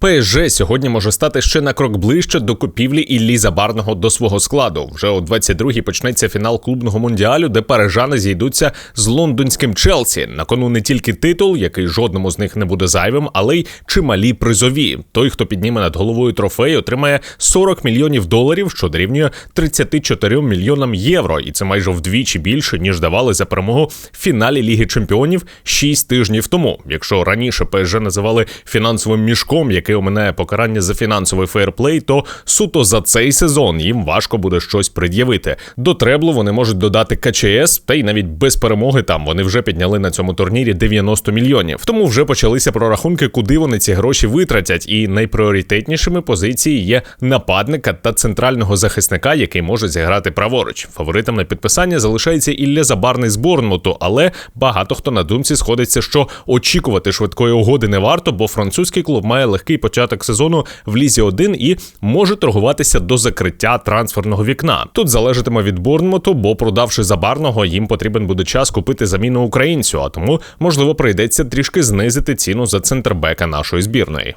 ПСЖ сьогодні може стати ще на крок ближче до купівлі Іллі Забарного до свого складу. Вже о 22-й почнеться фінал клубного мундіалю, де парижани зійдуться з лондонським Челсі. На кону не тільки титул, який жодному з них не буде зайвим, але й чималі призові. Той, хто підніме над головою трофей, отримає 40 мільйонів доларів, що дорівнює 34 мільйонам євро, і це майже вдвічі більше ніж давали за перемогу в фіналі Ліги Чемпіонів 6 тижнів тому. Якщо раніше ПСЖ називали фінансовим мішком, який оминає покарання за фінансовий фейерплей, то суто за цей сезон їм важко буде щось пред'явити. До треблу вони можуть додати КЧС, та й навіть без перемоги там вони вже підняли на цьому турнірі 90 мільйонів. Тому вже почалися прорахунки, куди вони ці гроші витратять. І найпріоритетнішими позиції є нападника та центрального захисника, який може зіграти праворуч. Фаворитом на підписання залишається Ілля Забарний з Борнмуту, але багато хто на думці сходиться, що очікувати швидкої угоди не варто, бо французький клуб має легкий початок сезону в лізі 1 і може торгуватися до закриття трансферного вікна. Тут залежатиме від Борнмуту, бо продавши забарного, їм потрібен буде час купити заміну українцю, а тому можливо прийдеться трішки знизити ціну за центрбека нашої збірної.